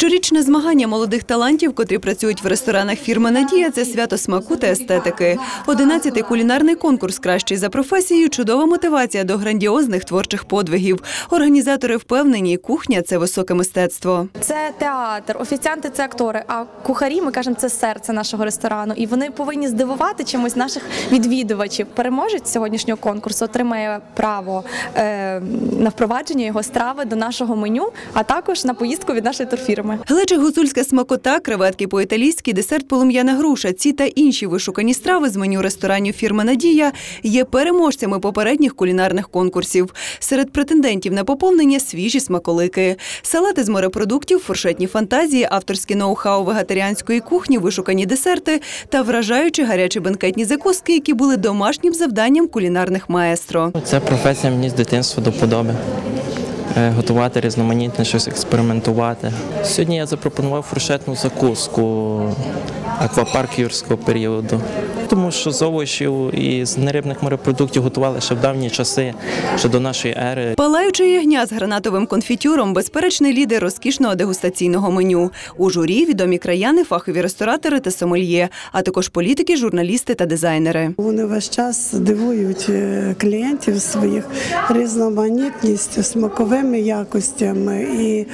Щорічне змагання молодих талантів, котрі працюють в ресторанах фірми Надія, це свято смаку та естетики. Одинадцятий кулінарний конкурс Кращий за професією чудова мотивація до грандіозних творчих подвигів. Організатори впевнені, кухня це високе мистецтво. Це театр, офіціанти це актори, а кухарі ми кажемо, це серце нашого ресторану. І вони повинні здивувати чимось наших відвідувачів. Переможець сьогоднішнього конкурсу отримає право е, на впровадження його страви до нашого меню, а також на поїздку від нашої турфірми. Глечик гуцульська смакота, креветки по-італійськи, десерт полум'яна груша. Ці та інші вишукані страви з меню ресторанів фірми Надія є переможцями попередніх кулінарних конкурсів. Серед претендентів на поповнення свіжі смаколики, салати з морепродуктів, фуршетні фантазії, авторське ноу-хау вегетаріанської кухні, вишукані десерти та вражаючі гарячі бенкетні закуски, які були домашнім завданням кулінарних маестро. Ця професія мені з дитинства до подоби. Е, Готувати різноманітне, щось експериментувати. Сьогодні я запропонував фуршетну закуску аквапарк юрського періоду, тому що з овочів і з нерибних морепродуктів готували ще в давні часи, ще до нашої ери. Палаючий ягня з гранатовим конфітюром безперечний лідер розкішного дегустаційного меню. У журі відомі краяни, фахові ресторатори та сомельє, а також політики, журналісти та дизайнери. Вони весь час дивують е, клієнтів своїх різноманітністю, смаковими якостями і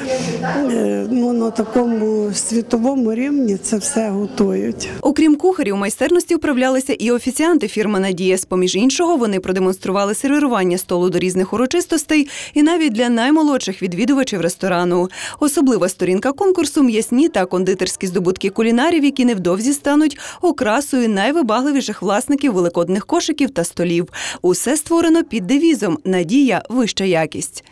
е, ну, на такому світовому рівні це все готують. Окрім кухарів, майстерності вправлялися і офіціанти фірми Надія. Поміж іншого, вони продемонстрували сервірування столу до різних урочистостей і навіть для наймолодших відвідувачів ресторану. Особлива сторінка конкурсу м'ясні та кондитерські здобутки кулінарів, які невдовзі стануть окрасою найвибагливіших власників великодних кошиків та столів. Усе створено під девізом Надія вища якість.